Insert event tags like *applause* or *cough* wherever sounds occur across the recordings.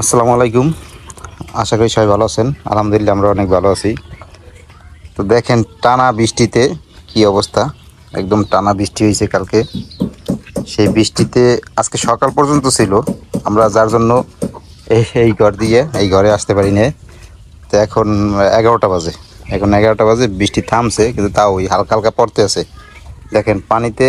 আসসালামু আলাইকুম। আশা করি সবাই ভালো আছেন। আলহামদুলিল্লাহ আমরা অনেক ভালো আছি। তো দেখেন, টানা বৃষ্টিতে কি অবস্থা? একদম টানা বৃষ্টি হয়েছে কালকে। সেই বৃষ্টিতে আজকে সকাল পর্যন্ত ছিল। আমরা যার জন্য এই ঘর দিয়ে, এই ঘরে আসতে পারি না তো এখন এগারোটা বাজে। এখন এগারোটা বাজে, বৃষ্টি থামছে, কিন্তু তাও ওই হালকা হালকা পড়তে আছে। দেখেন, পানিতে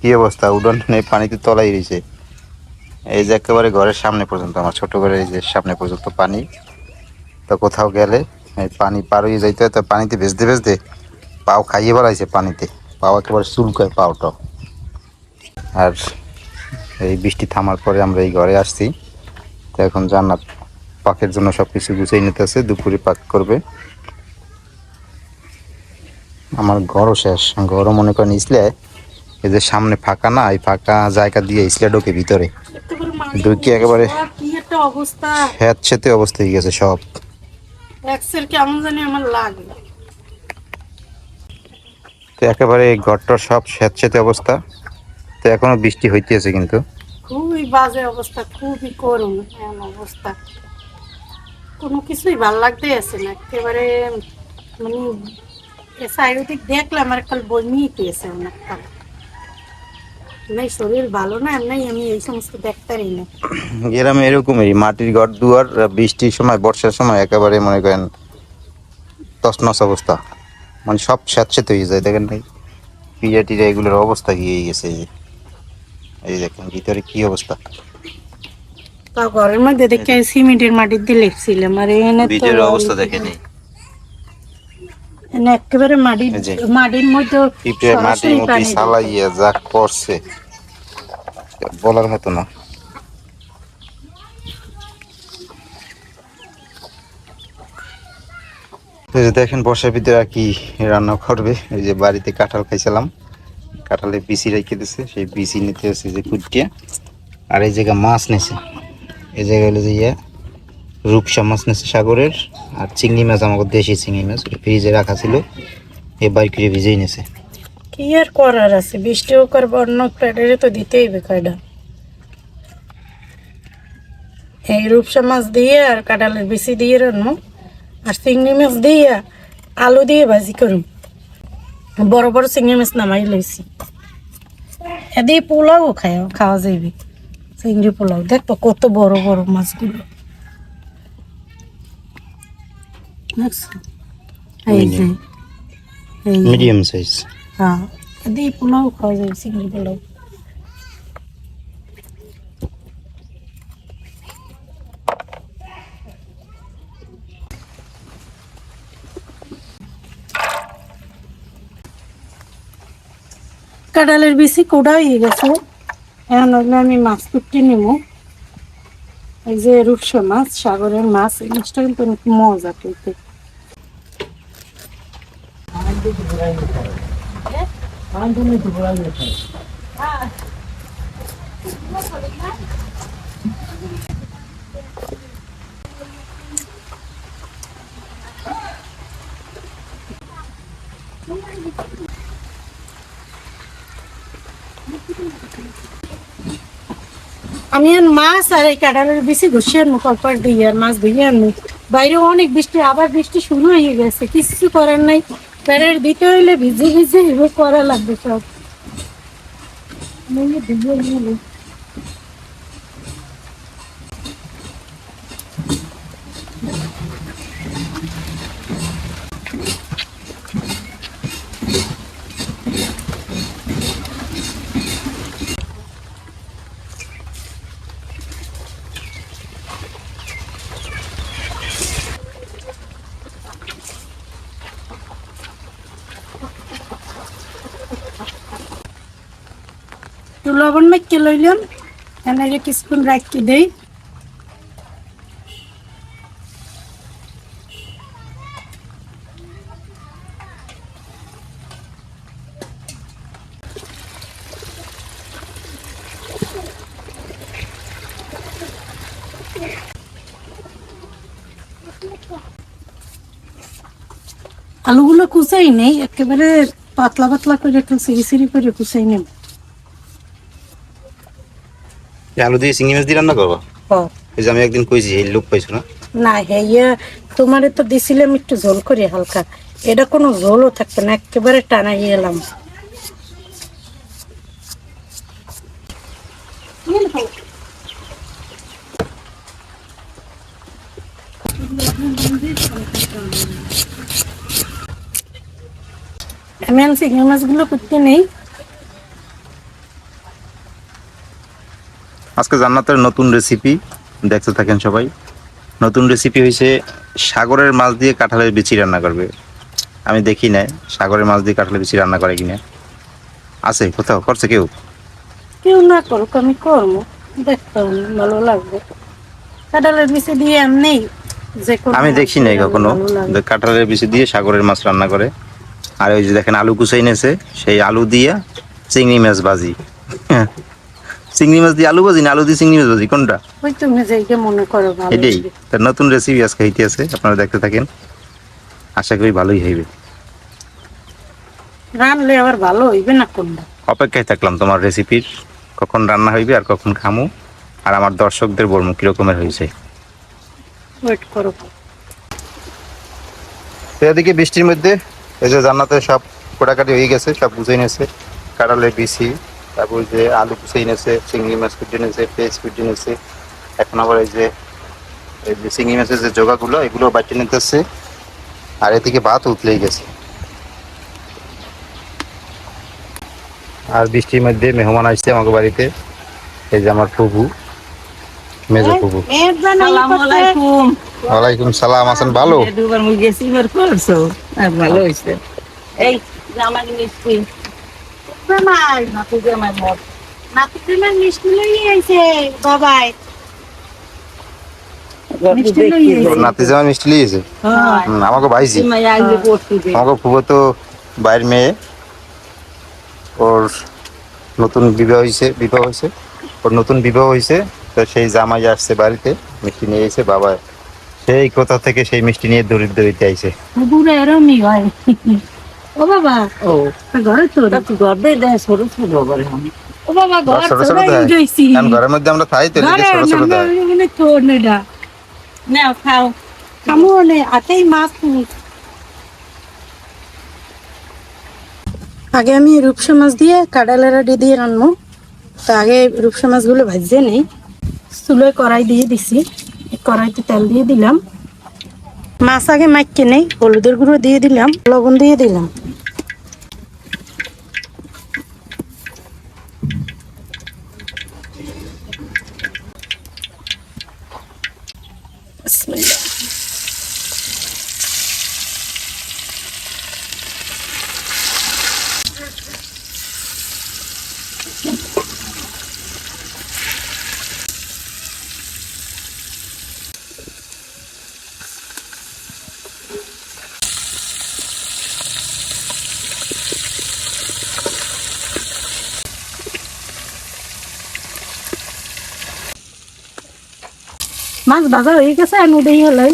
কি অবস্থা? উডন পানিতে তলাই রয়েছে। এই যে একেবারে ঘরের সামনে পর্যন্ত, আমার ছোট ঘরের এই যে সামনে পর্যন্ত পানি। তো কোথাও গেলে এই পানি পার হয়ে যাইতে হয়, তো পানিতে ভেজতে ভেজতে পাও খাইয়ে বেড়াইছে পানিতে। পাও একেবারে চুলকায় পাওটা। আর এই বৃষ্টি থামার পরে আমরা এই ঘরে আসছি। তো এখন জান্নাত পাকের জন্য সব কিছু গুছিয়ে নিতেছে, দুপুরে পাক করবে। আমার ঘরও শেষ, ঘরও মনে করেন ইসলে এই যে সামনে ফাঁকা না এই ফাঁকা জায়গা দিয়ে ইসলে ঢোকে ভিতরে। ঢুকি একেবারে কি একটা অবস্থা হ্যাঁ সেতে অবস্থা হয়ে গেছে সব। এক্সের কেমন জানি আমার লাগে। তো একেবারে সব স্যাঁতস্যাঁতে অবস্থা। তো এখনও বৃষ্টি হইতেছে কিন্তু। খুবই বাজে অবস্থা খুবই এমন অবস্থা। কোনো কিছুই ভালো লাগতে আছে না একেবারে মানে চারিদিক দেখলে আমার কাল পেয়েছে অনেকটা। নাই শরীর ভালো না নাই আমি এই সমস্ত দেখতারই না। গ্রামে এরকমই মাটির ঘর দুয়ার বৃষ্টির সময় বর্ষার সময় একেবারে মনে করেন তছনছ অবস্থা। মানে সব স্যাঁতস্যাঁতে হয়ে যায় দেখেন ভাই পিজা টিজা এগুলোর অবস্থা কি হয়ে গেছে? এই দেখেন ভিতরে কি অবস্থা? তা ঘরের মধ্যে দেখে সিমেন্টের মাটির দিয়ে লেপছিলাম আর এখানে অবস্থা দেখেন। এখানে একেবারে মাটির এই মাটির মধ্যে সালাইয়া যা করছে বলার মতো না। দেখেন বর্ষার ভিতরে আর কি রান্না করবে। এই যে বাড়িতে কাঁঠাল খাইছিলাম। কাঁঠালে বিসি রেখে দিছে সেই বিচি নিতে হচ্ছে যে কুটিয়া আর এই জায়গায় মাছ নেছে। এই জায়গায় হলো যে ইয়া রূপসা মাছ নেছে সাগরের, আর চিংড়ি মাছ আমাকে দেশি চিংড়ি মাছ ফ্রিজে রাখা ছিল। এই বাইর ভিজেই নেছে। কি আর করার আছে? বৃষ্টিও করব, অন্য প্লেটারে তো দিতেই হবে কয়টা। এই রূপসা মাছ দিয়ে আর কাঁঠালের বেশি দিয়ে রান্নো আর চিংড়ি মাছ দিয়ে আলু দিয়ে ভাজি করুম বড় বড় চিংড়ি মাছ নামাই লইছি। এদিকে পোলাও খায়, খাওয়া যাবে চিংড়ি পোলাও, দেখব কত বড় বড় মাছগুলো। দেখছ? এই যে এই যে। মিডিয়াম সাইজ হ্যাঁ দিয়ে পোলাও খাওয়া যায় চিংড়ি পোলাও কাঁঠালের বেশি কোড়া হয়ে গেছে এখন আমি মাছ কুটতে নেব এই যে রূপসা মাছ সাগরের মাছ এই মাছটা কিন্তু অনেক মজা খেতে আমি আর মাছ আর এই কাঁঠালের বেশি ঘুষিয়ে আনব কলপার দিয়ে আর মাছ ধুয়ে আনব বাইরেও অনেক বৃষ্টি, আবার বৃষ্টি শুরু হয়ে গেছে, কিছু করার নাই। প্যারের দিতে হইলে ভিজে ভিজে এগুলো করা লাগবে সব। নইলে ভিজে একটু লবণ মাইকে লইলাম। এনে কিছুক্ষণ রাখতে দেই। আলুগুলো কুচাই নেই, একেবারে পাতলা পাতলা করে একটু সিঁড়ি সিঁড়ি করে কুচাই নেব। আলু দিয়ে চিংড়ি মাছ দিয়ে রান্না করব? এই যে আমি একদিন কইছি এই লোক পাইছো না? না হেয়া তোমারে তো দিছিলাম একটু ঝোল করে হালকা। এটা কোনো ঝোলও থাকবে না একেবারে টানাই এলাম। আমি চিংড়ি মাছগুলো করতে নেই। আজকে জান্নাতের নতুন রেসিপি দেখতে থাকেন সবাই। নতুন রেসিপি হয়েছে সাগরের মাছ দিয়ে কাঁঠালের বিচি রান্না করবে। আমি দেখি নাই সাগরের মাছ দিয়ে কাঁঠালের বিচি রান্না করে কিনা। আছে কোথাও করছে কেউ? কেউ না করুক আমি করব। দেখতে ভালো লাগবে। কাঁঠালের বিচি দিয়ে এমনি আমি দেখি নাই কখনো কাঁঠালের বিচি দিয়ে সাগরের মাছ রান্না করে। আর ওই যে দেখেন আলু কুচাই নেছে সেই আলু দিয়ে চিংড়ি মাছ ভাজি। চিংড়ি মাছ দিয়ে আলু ভাজি না আলু দিয়ে চিংড়ি মাছ ভাজি? কোনটা? ওই তুমি যেইটা মনে করো ভালো এটাই। তার নতুন রেসিপি আজকে হইতে আছে আপনারা দেখতে থাকেন। আশা করি ভালোই হইবে। রানলে আবার ভালো হইবে না কোনটা? অপেক্ষায় থাকলাম তোমার রেসিপির কখন রান্না হইবে আর কখন খামু। আর আমার দর্শকদের বলব কিরকমের হয়েছে ওয়েট করো। এদিকে বৃষ্টির মধ্যে এই যে জান্নাতে সব কোটাকাটি হয়ে গেছে সব বুঝে নিয়েছে। কাটালে বিচি তারপর যে আলু কুচিয়ে নিয়েছে চিংড়ি মাছ কুচিয়ে নিয়েছে পেঁয়াজ কুচিয়ে নিয়েছে এখন আবার এই যে এই যে চিংড়ি মাছের যে জোগাগুলো এগুলো বাটি নিতেছে। আর এদিকে ভাত উতলেই গেছে। আর বৃষ্টির মধ্যে মেহমান আসছে আমাকে বাড়িতে। এই যে আমার প্রভু মেজো প্রভু আলাইকুম। ওয়ালাইকুম সালাম আছেন ভালো? দুবার মুই গেছি এবার করছ ভালো হয়েছে এই মিষ্টি। জামাই নাতি জামাই মত নাতিদের মিষ্টি লই আইছে বাবাই। মিষ্টি লই আইছে। নাতি জামা মিষ্টি লিয়েছে হ্যাঁ। আমাকে ভাইজি জামাই আইলে পড়ছি দে আমাকে ফুবো তো বাইরের মেয়ে। ওর নতুন বিবাহ হয়েছে বিবাহ হয়েছে ওর নতুন বিবাহ হয়েছে তো সেই জামাই আসছে বাড়িতে মিষ্টি নিয়ে এসে বাবা সেই কোথা থেকে সেই মিষ্টি নিয়ে দৌড়িতে দৌড়িতে আইছে। হয়। ও বাবা। ও। ঘরে তো গর্বে দে সরু করে। আমি ও বাবা ঘর দেয়। ঘরের মধ্যে আমরা থাই তো ঘরে ছোট ছোট দেয়? মানে তোর নেডা নাও খাও। কামু নে আতেই মাছ আগে আমি রূপসা মাছ দিয়ে কাডালের আডি দিয়ে রান্নবো। তো আগে রূপসা মাছগুলো ভাজিয়ে নেই। চুলোয় কড়াই দিয়ে দিছি। কড়াইতে তেল দিয়ে দিলাম। মাছ আগে মাইকে নেই হলুদের গুঁড়ো দিয়ে দিলাম লবণ দিয়ে দিলাম। মাছ ভাজা হয়ে গেছে আর নুডেই হলাই।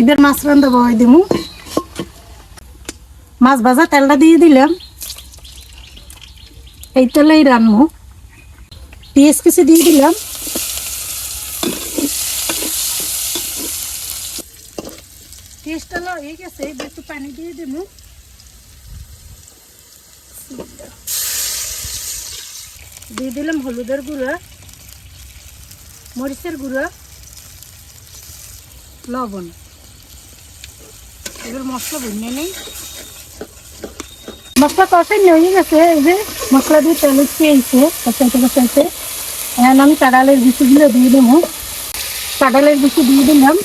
এবার মাছ রান্ধা বয় দিমু। মাছ ভাজা তেলটা দিয়ে দিলাম। এই তেলেই রান্নু। পেঁয়াজ কিছু দিয়ে দিলাম। টেস্টটা হয়ে গেছে একটু পানি দিয়ে দেবো। দিয়ে দিলাম হলুদের গুঁড়া, মরিচের গুঁড়া, লবণ। এবার মশলা ভুনে নেই। মশলা কষাই হয়ে গেছে, এই যে মশলা দিয়ে তেল খেয়েছে কষাইতে কষাইতে এখন আমি কাঁড়ালের বিচিগুলো দিয়ে দেবো। কাঁড়ালের বিচি দিয়ে দিলাম।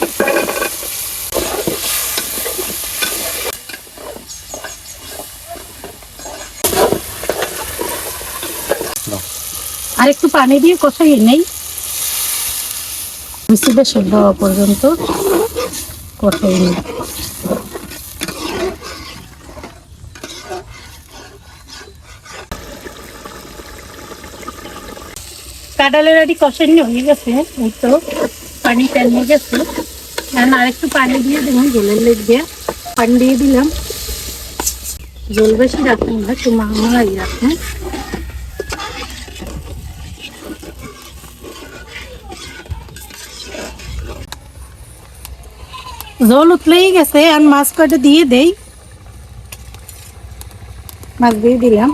একটু পানি দিয়ে কষাই নেই। মিষ্টিটা সেদ্ধ হওয়া পর্যন্ত কষাই নেই। কাঁঠালের আটি কষাই হয়ে গেছে। এই তো পানি টেনে গেছে। এখন আর একটু পানি দিয়ে দিলাম, জলের লেগ দিয়ে। পানি দিয়ে দিলাম। জল বেশি না একটু মামলাই রাখুন জল উতলেই গেছে আর মাছ কয়টা দিয়ে দেই? মাছ দিয়ে দিলাম।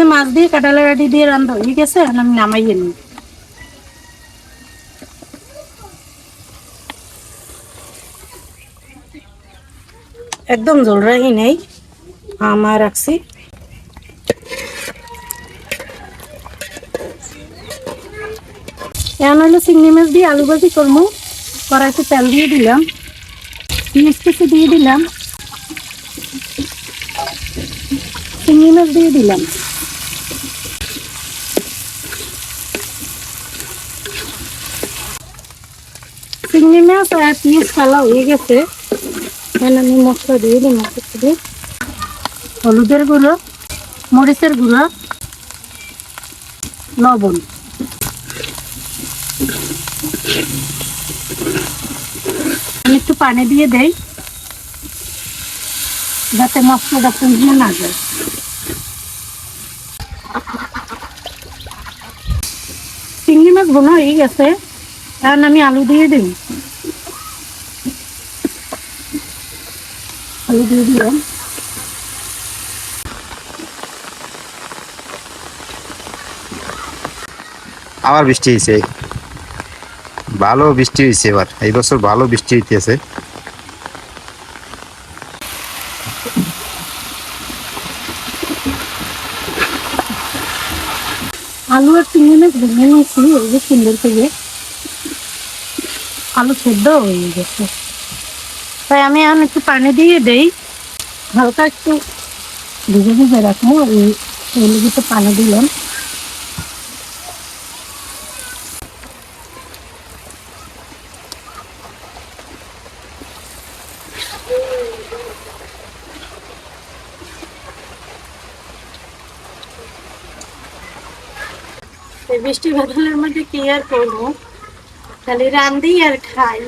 এই মাছ দিয়ে কাটালা কাটি দিয়ে রান্ধা হয়ে গেছে এখন আমি নামাইয়ে নিই। একদম জল রাখি নেই আমার রাখছি। এখন হলো চিংড়ি মাছ দিয়ে আলু ভাজি করব। কড়াইতে তেল দিয়ে দিলাম। পেঁয়াজ কুচি দিয়ে দিলাম। চিংড়ি মাছ দিয়ে দিলাম। চিংড়ি মাছ পিঁয়াজ কালা হয়ে গেছে। এখন আমি মশলা দিয়ে দিই মশলা দিয়ে হলুদের গুঁড়ো, মরিচের গুঁড়ো, লবণ। আমি একটু পানি দিয়ে দেই, যাতে মশলাটা পুড়িয়ে না যায়। চিংড়ি মাছ বোনা হয়ে গেছে এখন আমি আলু দিয়ে দিই। আলু দিয়ে দিলাম। আবার বৃষ্টি হয়েছে ভালো বৃষ্টি হয়েছে এবার। এই বছর ভালো বৃষ্টি হইতেছে। আলু আর চিংড়ি মাছ ভেঙে নিয়েছি এই যে সুন্দর করে আলু সেদ্ধ হয়ে গেছে। তাই আমি এখন একটু পানি দিয়ে দেই। হালকা একটু ভিজে ভিজে রাখব। এই তো পানি দিলাম। বৃষ্টি বাদলের মধ্যে কি আর করব? খালি রান্ধি আর খাই।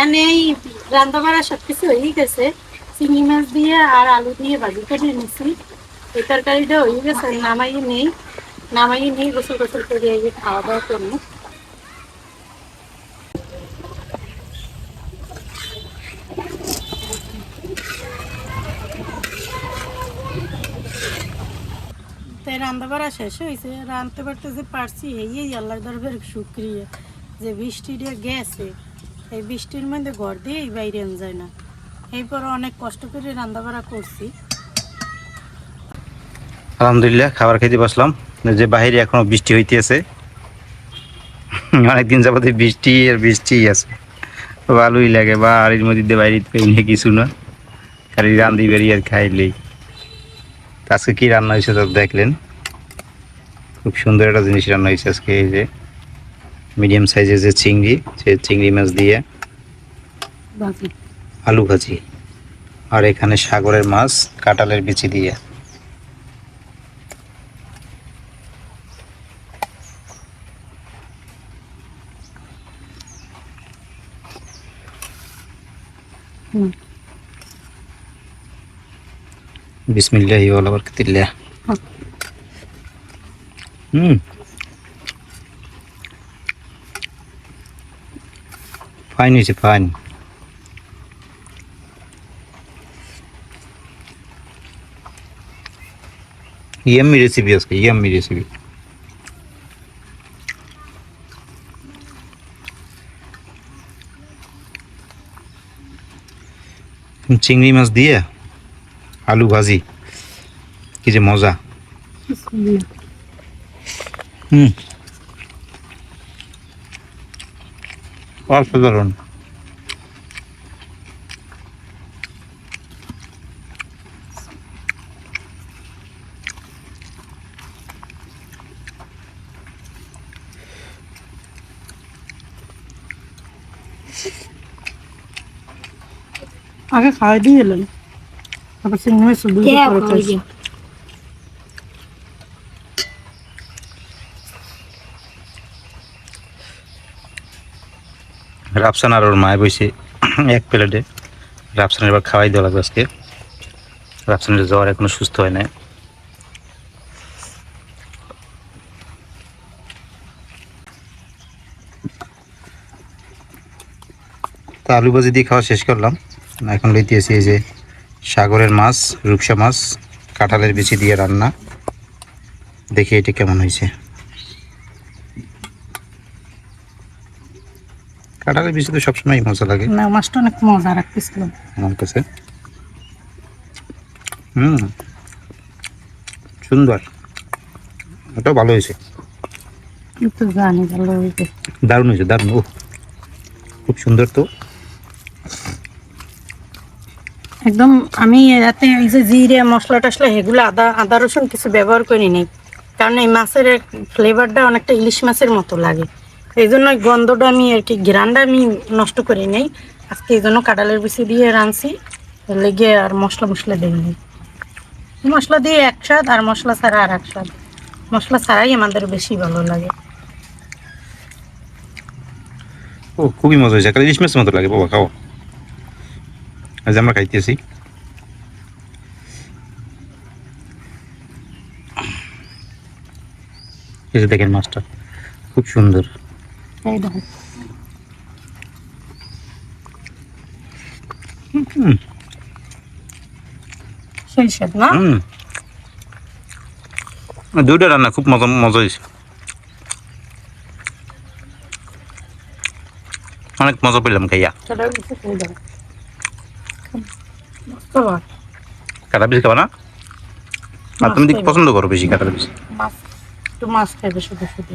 এনে এই রান্না বাড়া সব কিছু হয়ে গেছে। চিংড়ি মাছ দিয়ে আর আলু দিয়ে ভাজি করে নিছি এই তরকারিটা হয়ে গেছে নামাই নেই। নামাই নেই, গোসল গোসল করে এই খাওয়া দাওয়া করব। তাই রান্না বাড়া শেষ হয়েছে। রাঁধতে পারতে যে পারছি, এই আল্লাহ দরবার শুক্রিয়া। যে বৃষ্টিটা গেছে এই বৃষ্টির মধ্যে ঘর দিয়ে এই বাইরে যায় না। এরপর অনেক কষ্ট করে রান্না বাড়া করছি। আলহামদুলিল্লাহ, খাবার খেতে বসলাম। যে বাইরে এখনও বৃষ্টি হইতেছে। *laughs* অনেকদিন যাবত বৃষ্টি আর বৃষ্টি আছে। ভালোই লাগে, বাড়ির মধ্যে বাইরে কিছু না। খালি রান্ধি বেরিয়ে আর খাইলেই আজকে কি রান্না হয়েছে তো দেখলেন। খুব সুন্দর একটা জিনিস রান্না হয়েছে আজকে, এই যে। মিডিয়াম সাইজের যে চিংড়ি সে চিংড়ি মাছ দিয়ে আলু ভাজি। আর এখানে সাগরের মাছ কাঁঠালের বিচি দিয়ে। বিসমিল্লাহি হুম। ফাইন হয়েছে ফাইন ইয়াম্মি রেসিপি আজকে ইয়াম্মি রেসিপি চিংড়ি মাছ দিয়ে আলু ভাজি। কি যে মজা। হুম। অসাধারণ আগে খাওয়াই দিয়ে এলেন তারপর সিনেমা শুধু রাফসান আর ওর মায় বসে এক প্লেটে। রাফসানের এবার খাওয়াই দেওয়া লাগবে আজকে। রাফসানের জ্বর এখনও সুস্থ হয় না তা আলু ভাজি দিয়ে খাওয়া শেষ করলাম। এখন লইতেছি এই যে সাগরের মাছ, রূপসা মাছ, কাঁঠালের বিচি দিয়ে রান্না। দেখি এটা কেমন হয়েছে। কাঁঠালের বিচি তো সবসময় মজা লাগে। না মাছটা অনেক মজা রাখতেছিলাম আমার কাছে। হুম। সুন্দর। ওটাও ভালো হয়েছে। কিন্তু জানি ভালো হইবে দারুণ হয়েছে দারুণ। ও খুব সুন্দর তো। একদম আমি রাতে এই যে জিরে মশলা টশলা এগুলো আদা আদা রসুন কিছু ব্যবহার করিনি। কারণ এই মাছের ফ্লেভারটা অনেকটা ইলিশ মাছের মতো লাগে। এই জন্য গন্ধটা আমি আর কি ঘ্রানটা আমি নষ্ট করি নাই। আজকে এই জন্য কাঁঠালের বিচি দিয়ে রাঁধছি, লেগে আর মশলা মশলা দিইনি মশলা দিয়ে এক স্বাদ আর মশলা ছাড়া আর এক স্বাদ। মশলা ছাড়াই আমাদের বেশি ভালো লাগে। ও, খুবই মজা হয়েছে। কাল ইলিশ মতো লাগে, বাবা, খাও। আজ আমরা খাইতেছি। দেখেন মাছটা, খুব সুন্দর। এই দেখো। হুম। সেই স্বাদ না? দুইটা রান্না খুব মজা মজা হয়েছে। অনেক মজা পেলাম খাইয়া। কাটা বেশি খাবা না? আর তুমি পছন্দ করো বেশি কাটা মাছ একটু মাছ খাইবে শুধু শুধু।